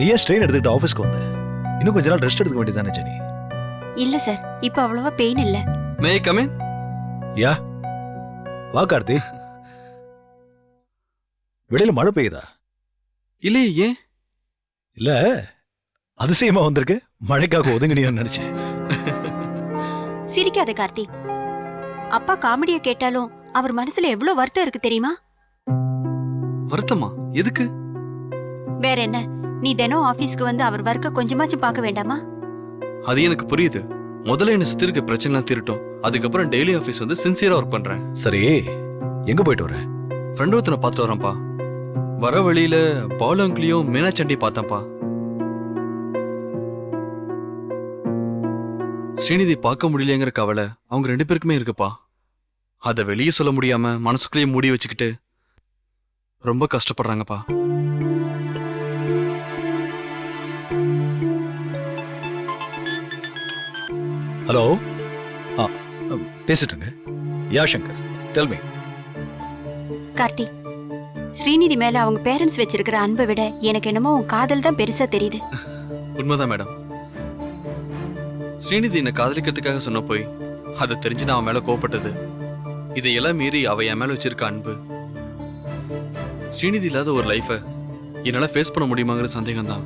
நீ ஏன் ஸ்ட்ரெயின் எடுத்துக்கிட்டு ஆஃபீஸ்க்கு வந்த. இன்னும் கொஞ்ச நாள் ரெஸ்ட் எடுக்க வேண்டியதானே ஜெனி? இல்ல சார் இப்ப அவ்வளவா பெயின் இல்ல. மே கமின் யா. வா கார்த்தி. வெளியில மழை பெய்யுதா? இல்லையே ஏன்? இல்ல அதிசயமா வந்திருக்கு. மழைக்காக ஒதுங்கினியோன்னு நினைச்சேன். சிரிக்காத கார்த்தி. அப்பா காமெடிய கேட்டாலும் அவர் மனசுல எவ்வளவு வருத்தம் இருக்கு தெரியுமா? வருத்தமா? எதுக்கு? வேற என்ன? நீ தினம் ஆபீஸ்க்கு வந்து அவர் ஒர்க்க கொஞ்சமாச்சும் பார்க்க வேண்டாமா? அது எனக்கு புரியுது. முதல்ல என்ன சுத்தி இருக்க பிரச்சனை தீரட்டும். அதுக்கப்புறம் டெய்லி ஆஃபீஸ் வந்து சின்சியரா ஒர்க் பண்றேன். சரி எங்க போயிட்டு வர? ஃப்ரெண்ட் ஒருத்தனை பார்த்து வரேன்ப்பா வர வழியில பாலு அங்கிளையும் மீனாச்சண்டி பார்த்தேன்ப்பா. ஸ்ரீநிதி பார்க்க முடியலையேங்கிற கவலை அவங்க ரெண்டு பேருக்குமே இருக்குப்பா. அதை வெளியே சொல்ல முடியாம மனசுக்குள்ளேயே மூடி வச்சுக்கிட்டு ரொம்ப கஷ்டப்படுறாங்கப்பா. ஹலோ. ஆ பேசிட்டுங்க ya Shankar tell me. Karthi Srinidhi மேல அவங்க பேரண்ட்ஸ் வச்சிருக்கிற அன்பை விட எனக்கு என்னமோ உன் காதல் தான் பெருசா தெரியுது. உண்மைதான் மேடம். ஸ்ரீநிதி என்னை காதலிக்கிறதுக்காக சொன்ன போய் அதை தெரிஞ்சு நான் அவன் மேல கோவப்பட்டது. இதையெல்லாம் மீறி அவ என் மேல வச்சிருக்க அன்பு. ஸ்ரீநிதி இல்லாத ஒரு லைஃபை என்னால ஃபேஸ் பண்ண முடியுமாங்கிற சந்தேகம் தான்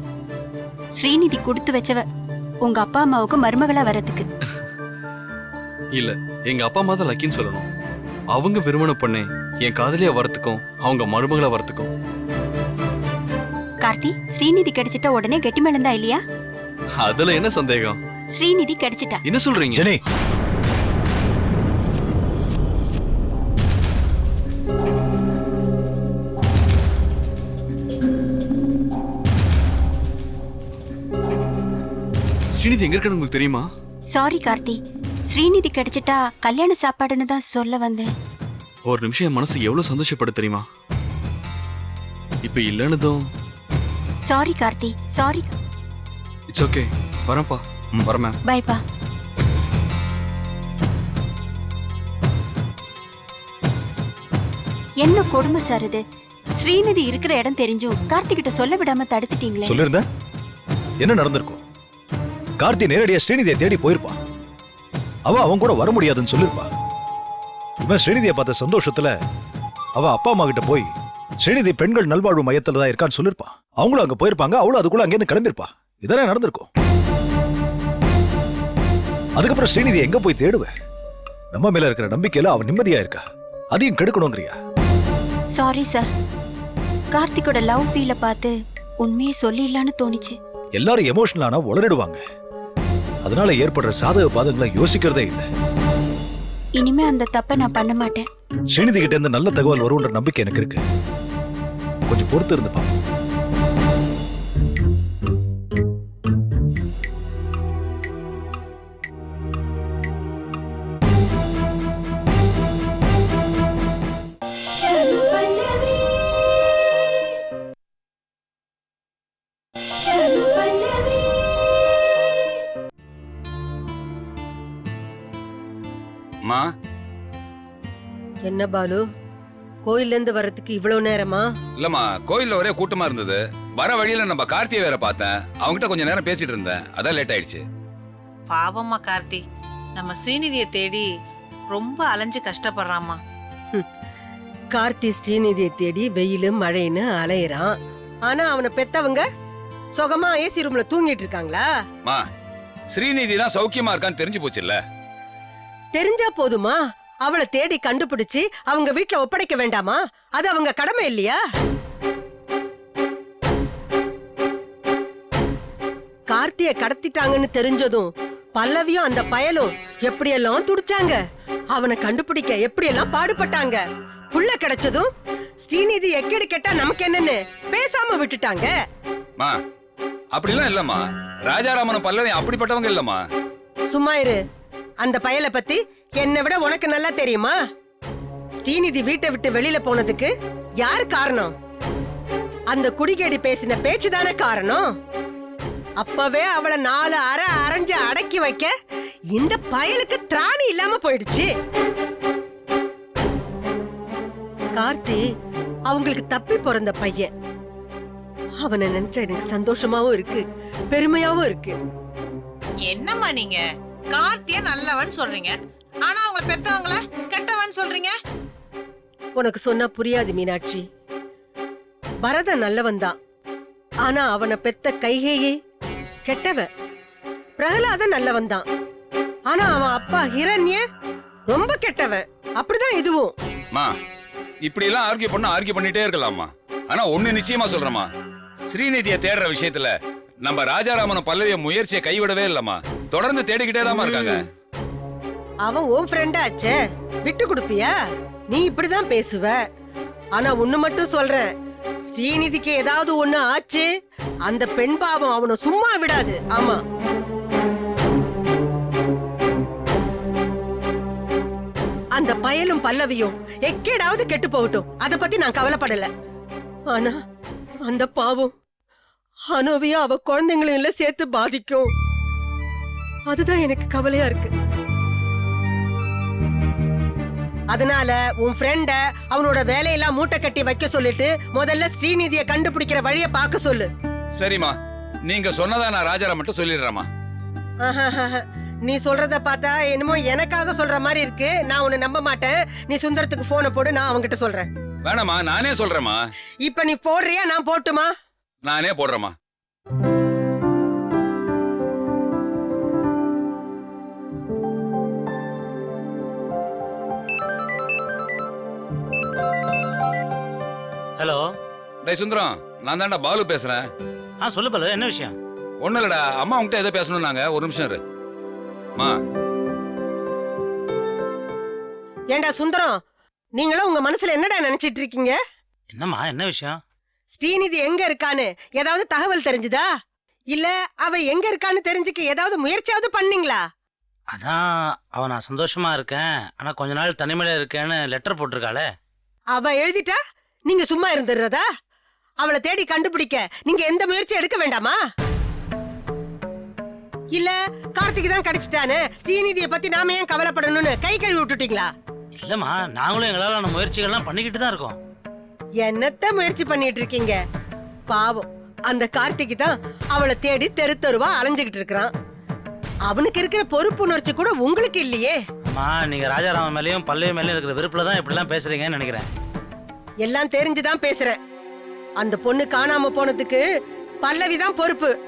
ஸ்ரீநிதி கொடுத்து வச்சவ உங்க அப்பா அம்மாவுக்கு மருமகளா வரதுக்கு இல்ல எங்க அப்பா அம்மா தான் லக்கின்னு சொல்லணும். அவங்க விரும்பின பொண்ணே என் காதலியா வரத்துக்கும் அவங்க மருமகளா வரத்துக்கும் கார்த்தி ஸ்ரீநிதி கிடைச்சிட்டா உடனே கெட்டி மேளந்தா இல்லையா? அதுல என்ன சந்தேகம்? ஸ்ரீநிதி கிடைச்சிட்டா. என்ன சொல்றீங்க? ஜெனி ஸ்ரீநிதி எங்க இருக்கான்னு உங்களுக்கு தெரியுமா? சாரி கார்த்தி. ஸ்ரீநிதி கிடைச்சிட்டா கல்யாண சாப்பாடுன்னு தான் சொல்ல வந்தேன். ஒரு நிமிஷம் என் மனசு எவ்வளவு சந்தோஷப்பட தெரியுமா? இப்ப இல்லைன்னதும் sorry Karthi. Sorry it's okay வரேன்ப்பா. ம். வரேன் மேம் பைப்பா என்ன கொடுமை சார் இது? ஸ்ரீநிதி இருக்கிற இடம் தெரிஞ்சும் கார்த்திகிட்ட சொல்ல விடாம தடுத்துட்டீங்களே. சொல்லிருந்த என்ன நடந்திருக்கும்? கார்த்தி நேரடியா ஸ்ரீநிதியை தேடி போயிருப்பான் அவ அவன் கூட வர முடியாதுன்னு சொல்லிருப்பா. இவன் ஸ்ரீநிதியை பார்த்த சந்தோஷத்துல அவ அப்பா அம்மா கிட்ட போய் ஸ்ரீநிதி பெண்கள் நல்வாழ்வு மையத்துல தான் இருக்கான்னு சொல்லிருப்பான் அவங்களும் அங்க போயிருப்பாங்க அவளும் அதுக்குள்ள அங்கேருந்து கிளம்பியிருப்பா. இதெல்லாம் நடந்திருக்கும்? அதுக்கப்புறம் ஸ்ரீநிதி எங்க போய் தேடுவ? நம்ம மேல இருக்கிற நம்பிக்கையில அவன் நிம்மதியா இருக்கா? அதையும் கெடுக்கணுங்கிறியா? சாரி சார் கார்த்திகோட லவ் ஃபீல பார்த்து உண்மையை சொல்லிடலான்னு தோணுச்சு. எல்லாரும் எமோஷனலானா உளறிடுவாங்க. அதனால ஏற்படுற சாதக பாதங்களை யோசிக்கிறதே இல்லை. இனிமே அந்த தப்பை நான் பண்ண மாட்டேன். ஸ்ரீநிதி கிட்ட இருந்து நல்ல தகவல் வரும்ன்ற நம்பிக்கை எனக்கு இருக்கு. கொஞ்சம் பொறுத்து இருந்து பாப்போம். என்ன பாலு? கோயில்ல இருந்து வர்றதுக்கு இவ்வளவு நேரமா? இல்லம்மா கோயில்ல ஒரே கூட்டமா இருந்தது. வர வழியில நம்ம கார்த்தியை வேற பார்த்தேன். அவங்ககிட்ட கொஞ்ச நேரம் பேசிட்டு இருந்தேன். அதான் லேட் ஆயிடுச்சு. பாவம்மா கார்த்தி. நம்ம ஸ்ரீநிதியை தேடி ரொம்ப அலைஞ்சு கஷ்டப்படுறாம்மா. கார்த்தி ஸ்ரீநிதியை தேடி வெயிலு மழைன்னு அலையறான். ஆனா அவனை பெத்தவங்க சுகமா ஏசி ரூம்ல தூங்கிட்டு இருக்காங்களா? அம்மா ஸ்ரீநிதி தான் சௌக்கியமா இருக்கான்னு தெரிஞ்சு போச்சுல்ல? தெரிஞ்சா போதுமா? அவளை தேடி கண்டுபிடிச்சு அவங்க வீட்ல ஒப்படைக்க வேண்டாமா? அது அவங்க கடமை இல்லையா? கார்த்திய கடத்திட்டாங்கன்னு தெரிஞ்சதும் பல்லவியும் அந்த பயலும் எப்படியெல்லாம் துடிச்சாங்க? அவனை கண்டுபிடிக்க எப்படியெல்லாம் பாடுபட்டாங்க? புள்ள கிடைச்சதும் ஸ்ரீநிதி எக்கேடு கேட்டா நமக்கு என்னன்னு பேசாம விட்டுட்டாங்க. அம்மா அப்படிலாம் இல்லம்மா. ராஜாராமனும் பல்லவி அப்படிப்பட்டவங்க இல்லம்மா. சும்மா இரு. அந்த பயலை பத்தி என்னை விட உனக்கு நல்லா தெரியுமா? ஸ்ரீநிதி வீட்டை விட்டு வெளியில போனதுக்கு யார் காரணம்? அந்த குடிகேடி பேசின பேச்சு தானே காரணம்? அப்பவே அவளை நாலு அரை அரைஞ்சு அடக்கி வைக்க இந்த பயலுக்கு திராணி இல்லாம போயிடுச்சு. கார்த்தி அவங்களுக்கு தப்பி பிறந்த பையன். அவனை நினைச்சா எனக்கு சந்தோஷமாவும் இருக்கு பெருமையாவும் இருக்கு. என்னம்மா நீங்க? கார்த்திய நல்லவன் சொல்றீங்க. ஆனா அவங்க பெத்தவங்கள கெட்டவன் சொல்றீங்க? உனக்கு சொன்னா புரியாது மீனாட்சி. பரதன் நல்லவன் தான். ஆனா அவனை பெத்த கைகேயே கெட்டவ. பிரகலாதன் நல்லவன் தான். ஆனா அவன் அப்பா ஹிரண்ய ரொம்ப கெட்டவன் அப்படிதான் இதுவும். மா இப்படி எல்லாம் ஆர்கியூ பண்ண ஆர்கியூ பண்ணிட்டே இருக்கலாமா? ஆனா ஒண்ணு நிச்சயமா சொல்றேம்மா. ஸ்ரீநிதியை தேடுற விஷயத்துல நம்ம ராஜாராமனும் பல்லவிய முயற்சியை கைவிடவே இல்லம்மா. தொடர்ந்து தேடிக்கிட்டே தாம்மா இருக்காங்க. அவன் உன் ஃப்ரெண்டாச்சே விட்டு கொடுப்பியா? நீ இப்படிதான் பேசுவ. ஆனா ஒண்ணு மட்டும் சொல்றேன். ஸ்ரீநிதிக்கு ஏதாவது ஒண்ணு ஆச்சு? அந்த பெண் பாவம் அவனை சும்மா விடாது. ஆமா. அந்த பயலும் பல்லவியும் எக்கேடாவது கெட்டு போகட்டும். அத பத்தி நான் கவலைப்படல. ஆனா அந்த பாவம் அனோவையும் அவ குழந்தைங்களையும் எல்லாம் சேர்த்து பாதிக்கும். அதுதான் எனக்கு கவலையா இருக்கு. அதனால உன் ஃப்ரெண்ட அவனோட வேலையெல்லாம் மூட்டை கட்டி வைக்க சொல்லிட்டு முதல்ல ஸ்ரீநிதிய கண்டுபிடிக்கிற வழிய பார்க்க சொல்லு. சரிம்மா. நீங்க சொன்னதா நான் ராஜாராமன்ட்ட சொல்லிடுறேம்மா. ஆஹாஹாஹா. நீ சொல்றத பார்த்தா என்னமோ எனக்காக சொல்ற மாதிரி இருக்கு. நான் உன்னை நம்ப மாட்டேன். நீ சுந்தரத்துக்கு போனை போடு நான் அவன்கிட்ட சொல்றேன். வேணாம்மா நானே சொல்றேம்மா. இப்ப நீ போடுறியா நான் போட்டுமா? நானே போடுறேம்மா. ஹலோ. டேய் சுந்தரம் நான் தான்டா பாலு பேசுறேன். ஆ சொல்லு பலு என்ன விஷயம்? ஒண்ணும் இல்லடா அம்மா உன்கிட்ட ஏதோ பேசணும்னாங்க ஒரு நிமிஷம் இரு. மா. ஏண்டா சுந்தரம் நீங்களும் உங்க மனசுல என்னடா நினைச்சிட்டு இருக்கீங்க? என்னம்மா என்ன விஷயம்? ஸ்ரீநிதி எங்க இருக்கான்னு ஏதாவது தகவல் தெரிஞ்சுதா? இல்ல அவ எங்க இருக்கான்னு தெரிஞ்சுக்க ஏதாவது முயற்சியாவது பண்ணீங்களா? அதான் அவ நான் சந்தோஷமா இருக்கேன். ஆனா கொஞ்ச நாள் தனிமையில இருக்கேன்னு லெட்டர் போட்டிருக்காளே. அவ எழுதிட்டா? நீங்க சும்மா இருந்துடுறதா? அவளை தேடி கண்டுபிடிக்க நீங்க எந்த முயற்சி எடுக்க வேண்டாமா? இல்ல கார்த்திக் தான் கிடைச்சிட்டானே. ஸ்ரீநிதியை பத்தி நாம ஏன் கவலைப்படணும்னு கை கழுவி விட்டுட்டீங்களா? இல்லம்மா நாங்களும் எங்களாலான முயற்சிகள்லாம் பண்ணிக்கிட்டு தான் இருக்கோம். என்னத்த முயற்சி பண்ணிட்டு இருக்கீங்க? பாவம் அந்த கார்த்திக் தான் அவளை தேடி தெரு தெருவா அலைஞ்சுகிட்டு இருக்கிறான். அவனுக்கு இருக்கிற பொறுப்புணர்ச்சி கூட உங்களுக்கு இல்லையே. அம்மா நீங்க ராஜாராமன் மேலேயும் பல்லவி மேலேயும் இருக்கிற விருப்பில் தான் இப்படிலாம் பேசுறீங்கன்னு நினைக்கிறேன். எல்லாம் தெரிஞ்சுதான் பேசுறேன். அந்த பொண்ணு காணாம போனதுக்கு பல்லவி தான் பொறுப்பு.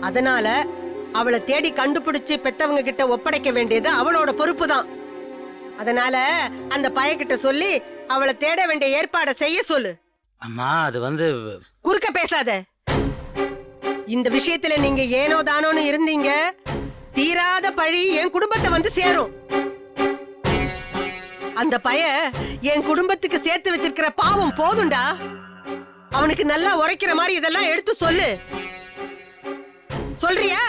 அதனால அவளை தேடி கண்டுபிடிச்சு பெத்தவங்க கிட்ட ஒப்படைக்க வேண்டியது அவளோட பொறுப்பு தான். அதனால அந்த பையன்கிட்ட சொல்லி அவளை தேட வேண்டிய ஏற்பாடை செய்ய சொல்லு. அம்மா அது வந்து குறுக்க பேசாத. இந்த விஷயத்துல நீங்க ஏனோ தானோன்னு இருந்தீங்க. தீராத பழி என் குடும்பத்தை வந்து சேரும். அந்த பையன் என் குடும்பத்துக்கு சேர்த்து வச்சிருக்கிற பாவம் போதும்டா அவனுக்கு நல்லா உரைக்கிற மாதிரி இதெல்லாம் எடுத்து சொல்லு. சொல்றியா?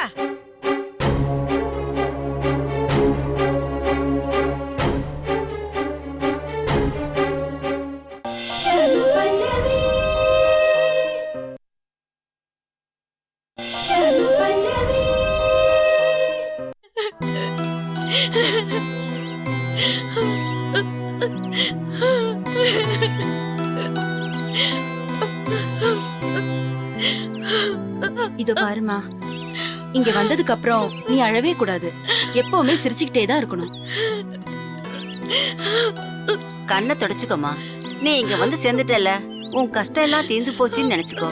இது பாருமா இங்க வந்ததுக்கு அப்புறம் நீ அழவே கூடாது. எப்பவுமே சிரிச்சுக்கிட்டே தான் இருக்கணும். கண்ணை தொடச்சுக்கோமா நீ இங்க வந்து சேர்ந்துட்டல உன் கஷ்டம் எல்லாம் தீர்ந்து போச்சுன்னு நினைச்சுக்கோ.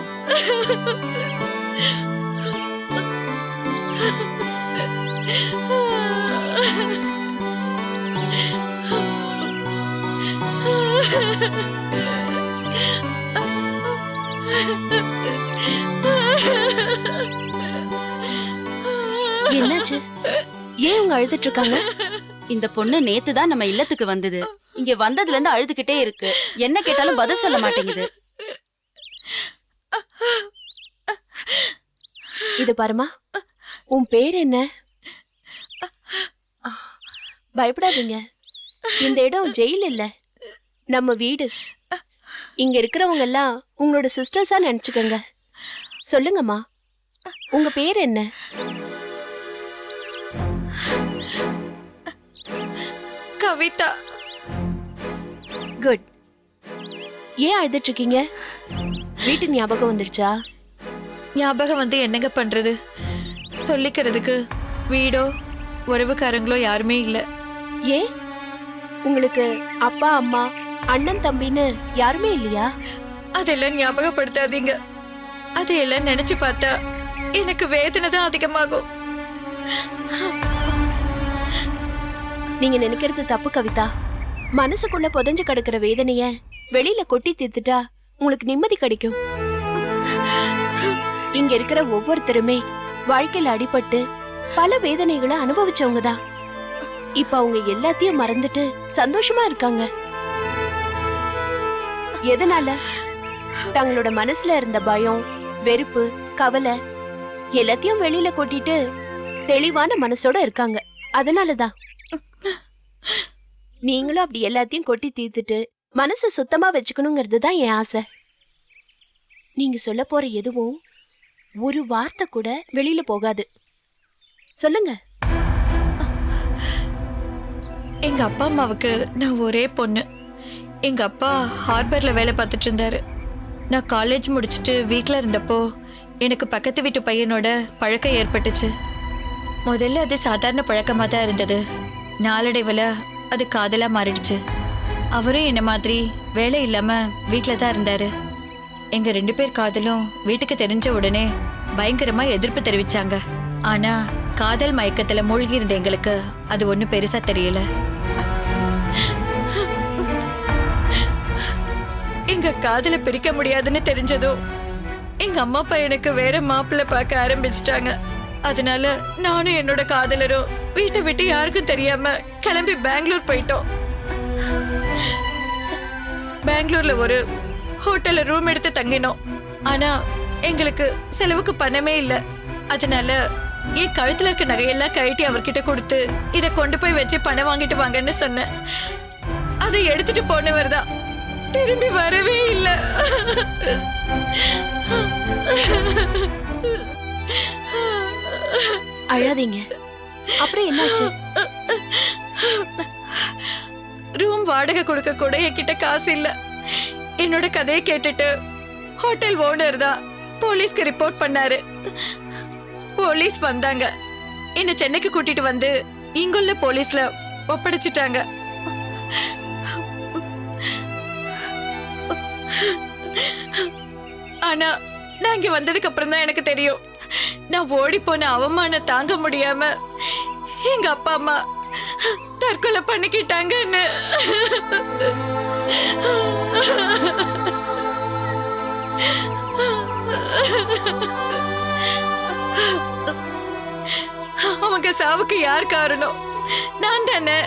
என்னாச்சு? ஏன் அவங்க அழுதுட்டு இருக்காங்க இந்த பொண்ணு நேத்து தான் நம்ம இல்லத்துக்கு வந்தது. இங்க வந்ததுல இருந்து அழுதுகிட்டே இருக்கு. என்ன கேட்டாலும் பதில் சொல்ல மாட்டேங்குது. இது பாருமா உன் பேர் என்ன? பயப்படாதீங்க. இந்த இடம் ஜெயில் இல்ல நம்ம வீடு. இங்க இருக்கிறவங்க எல்லாம் உங்களோட சிஸ்டர்ஸா நினைச்சுக்கோங்க. சொல்லுங்கம்மா. உங்க பேர் என்ன? கவிதா. குட் ஏன் அழுதுட்டு இருக்கீங்க வீட்டு ஞாபகம் வந்துடுச்சா? ஞாபகம் வந்து என்னங்க பண்றது? சொல்லிக்கிறதுக்கு வீடோ உறவுக்காரங்களோ யாருமே இல்ல. ஏன்? உங்களுக்கு அப்பா அம்மா அண்ணன் தம்பின்னு யாருமே இல்லையா? அதெல்லாம் ஞாபகப்படுத்தாதீங்க. அதையெல்லாம் நினைச்சு பார்த்தா எனக்கு வேதனை தான் அதிகமாகும். நீங்க நினைக்கிறது தப்பு கவிதா. மனசுக்குள்ள புதைஞ்சு கிடக்கிற வேதனைய வெளியில கொட்டி தீர்த்துட்டா உங்களுக்கு நிம்மதி கிடைக்கும். இங்க இருக்கிற ஒவ்வொருத்தருமே வாழ்க்கையில அடிபட்டு பல வேதனைகளை அனுபவிச்சவங்க தான். இப்ப அவங்க எல்லாத்தையும் மறந்துட்டு சந்தோஷமா இருக்காங்க. எதனால? தங்களோட மனசுல இருந்த பயம் வெறுப்பு கவலை எல்லாத்தையும் வெளியில கொட்டிட்டு தெளிவான மனசோட இருக்காங்க. அதனாலதான். நீங்களும் அப்படி எல்லாத்தையும் கொட்டி தீர்த்துட்டு மனசை சுத்தமா வச்சுக்கணுங்கிறது தான் என் ஆசை. நீங்க சொல்ல போற எதுவும் ஒரு வார்த்தை கூட வெளியில போகாது. சொல்லுங்க. எங்க அப்பா அம்மாவுக்கு நான் ஒரே பொண்ணு. எங்க அப்பா ஹார்பர்ல வேலை பார்த்துட்டு இருந்தாரு. நான் காலேஜ் முடிச்சுட்டு வீட்டில் இருந்தப்போ எனக்கு பக்கத்து வீட்டு பையனோட பழக்கம் ஏற்பட்டுச்சு. முதல்ல அது சாதாரண பழக்கமாக தான் இருந்தது. நாளடைவில் அது காதலாக மாறிடுச்சு. அவரும் என்ன மாதிரி வேலை இல்லாமல் வீட்டில் தான் இருந்தாரு. எங்கள் ரெண்டு பேர் காதலும் வீட்டுக்கு தெரிஞ்ச உடனே பயங்கரமாக எதிர்ப்பு தெரிவித்தாங்க ஆனால் காதல் மயக்கத்தில் மூழ்கி இருந்த எங்களுக்கு அது ஒன்றும் பெருசாக தெரியலை. எங்க காதலை பிரிக்க முடியாதுன்னு தெரிஞ்சதும் எங்க அம்மா அப்பா எனக்கு வேற மாப்பிள்ள பார்க்க ஆரம்பிச்சிட்டாங்க. அதனால நானும் என்னோட காதலரும் வீட்டை விட்டு யாருக்கும் தெரியாம கிளம்பி பெங்களூர் போயிட்டோம். பெங்களூர்ல ஒரு ஹோட்டல்ல ரூம் எடுத்து தங்கினோம். ஆனா எங்களுக்கு செலவுக்கு பணமே இல்ல. அதனால என் கழுத்துல இருக்க நகையெல்லாம் கழட்டி அவர்கிட்ட கொடுத்து இத கொண்டு போய் வச்சு பணம் வாங்கிட்டு வாங்கன்னு சொன்னேன். அதை எடுத்துட்டு போனவர் தான். திரும்பி வரவே இல்ல. அழாதீங்க. அப்புறம் என்னாச்சு? ரூம் வாடகை கொடுக்க கூட என்கிட்ட காசு இல்ல. என்னோட கதையை கேட்டுட்டு ஹோட்டல் ஓனர் தான் போலீஸ்க்கு ரிப்போர்ட் பண்ணாரு. போலீஸ் வந்தாங்க. என்ன சென்னைக்கு கூட்டிட்டு வந்து இங்குள்ள போலீஸ்ல ஒப்படைச்சிட்டாங்க. ஆனா நான் இங்க வந்ததுக்கு அப்புறம் தான் எனக்கு தெரியும். நான் ஓடி போன அவமானம் தாங்க முடியாம எங்க அப்பா அம்மா தற்கொலை பண்ணிக்கிட்டாங்கன்னு. அவங்க சாவுக்கு யார் காரணம்? நான் தானே.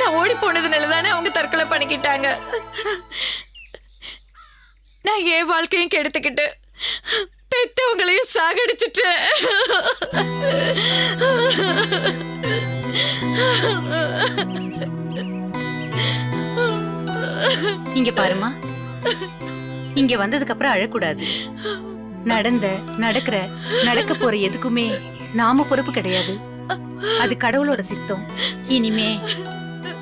நான் ஓடி போனதுனால தானே அவங்க தற்கொலை பண்ணிக்கிட்டாங்க? நான் என் வாழ்க்கையும் கெடுத்துக்கிட்டு பெத்தவங்களையும் சாகடிச்சிட்டேன். இங்க பாருமா. இங்க வந்ததுக்கு அப்புறம் அழக்கூடாது. நடந்த நடக்கிற நடக்க போற எதுக்குமே நாம பொறுப்பு கிடையாது. அது கடவுளோட சித்தம். இனிமே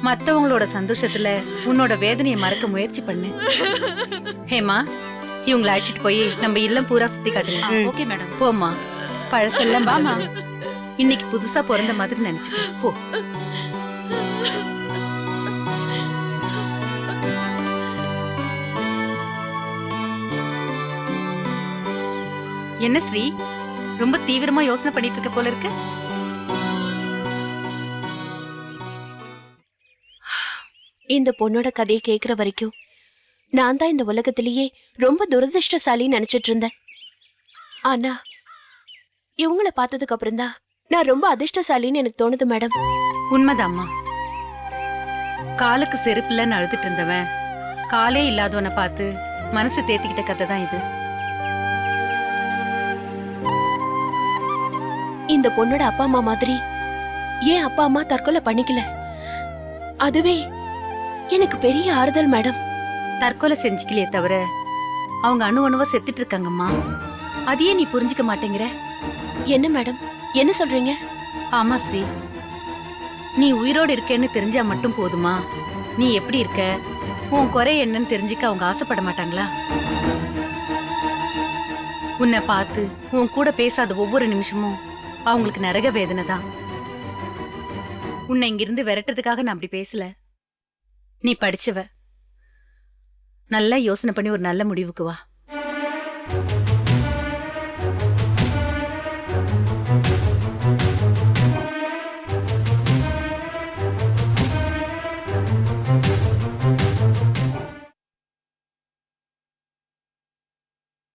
மத்தவங்களோட சந்தோஷத்துல உன்னோட வேதனையை மறக்க முயற்சி பண்ணு. ஹேமா இவங்களை அழைச்சிட்டு போய் நம்ம இல்லம் பூரா சுத்தி காட்டுங்க. Okay madam. போம்மா. பழசெல்லாம் வாமா. இன்னைக்கு புதுசா பிறந்த மாதிரி நினைச்சுக்க போ. என்ன ஸ்ரீ? ரொம்ப தீவிரமா யோசனை பண்ணிட்டு இருக்க போல இருக்கு. இந்த பொண்ணோட கதையை கேட்குற வரைக்கும் நான் தான் இந்த உலகத்திலேயே ரொம்ப துரதிருஷ்டசாலின்னு நினைச்சிட்டு இருந்தேன். ஆனா இவங்கள பார்த்ததுக்கு அப்புறம் தான் நான் ரொம்ப அதிர்ஷ்டசாலின்னு எனக்கு தோணுது மேடம். உண்மைதாம்மா காலுக்கு செருப்புலன்னு அழுதுட்டு இருந்தவன் காலே இல்லாதவனை பார்த்து மனசு தேத்திக்கிட்ட கதை தான் இது. இந்த பொண்ணோட அப்பா அம்மா மாதிரி ஏன் அப்பா அம்மா தற்கொலை பண்ணிக்கல? அதுவே எனக்கு பெரிய ஆறுதல் மேடம். தற்கொலை செஞ்சுக்கலையே தவிர அவங்க அணு அணுவா செத்துட்டு இருக்காங்கம்மா அதையே நீ புரிஞ்சுக்க மாட்டேங்கிற? என்ன மேடம்? என்ன சொல்றீங்க? ஆமா ஸ்ரீ. நீ உயிரோடு இருக்கேன்னு தெரிஞ்சா மட்டும் போதுமா? நீ எப்படி இருக்க? உன் குறை என்னன்னு தெரிஞ்சுக்க அவங்க ஆசைப்பட மாட்டாங்களா? உன்னை பார்த்து உன் கூட பேசாத ஒவ்வொரு நிமிஷமும் அவங்களுக்கு நரக வேதனை தான். உன்னை இங்கிருந்து விரட்டுறதுக்காக நான் அப்படி பேசல. நீ படிச்சவ நல்லா யோசனை பண்ணி ஒரு நல்ல முடிவுக்கு வா.